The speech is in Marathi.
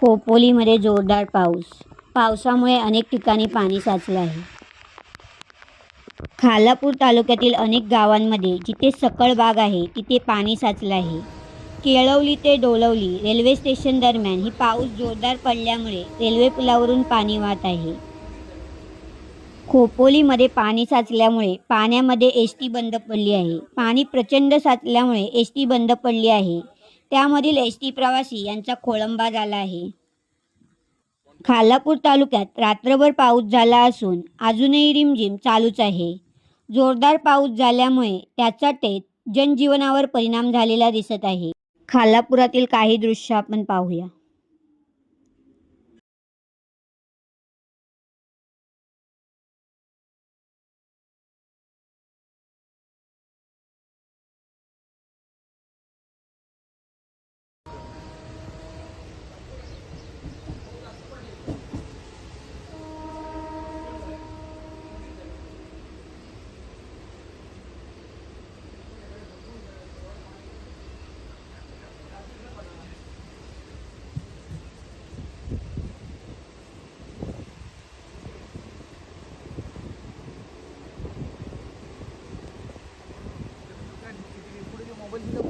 खोपोलीमध्ये जोरदार पाऊस. पावसामुळे अनेक ठिकाणी पाणी साचलं आहे. खालापूर तालुक्यातील अनेक गावांमध्ये जिथे सकळ बाग आहे तिथे पाणी साचलं आहे. केळवली ते डोलवली रेल्वे स्टेशन दरम्यान ही पाऊस जोरदार पडल्यामुळे रेल्वे पुलावरून पाणी वाहत आहे. खोपोलीमध्ये पाणी साचल्यामुळे पाण्यामध्ये एस टी बंद पडली आहे. पाणी प्रचंड साचल्यामुळे एस टी बंद पडली आहे. त्यामधील एस टी प्रवासी यांचा खोळंबा झाला आहे. खालापूर तालुक्यात रात्रभर पाऊस झाला असून अजूनही रिमझिम चालूच आहे. जोरदार पाऊस झाल्यामुळे त्याचा टेत जनजीवनावर परिणाम झालेला दिसत आहे. खालापुरातील काही दृश्य आपण पाहूया. on.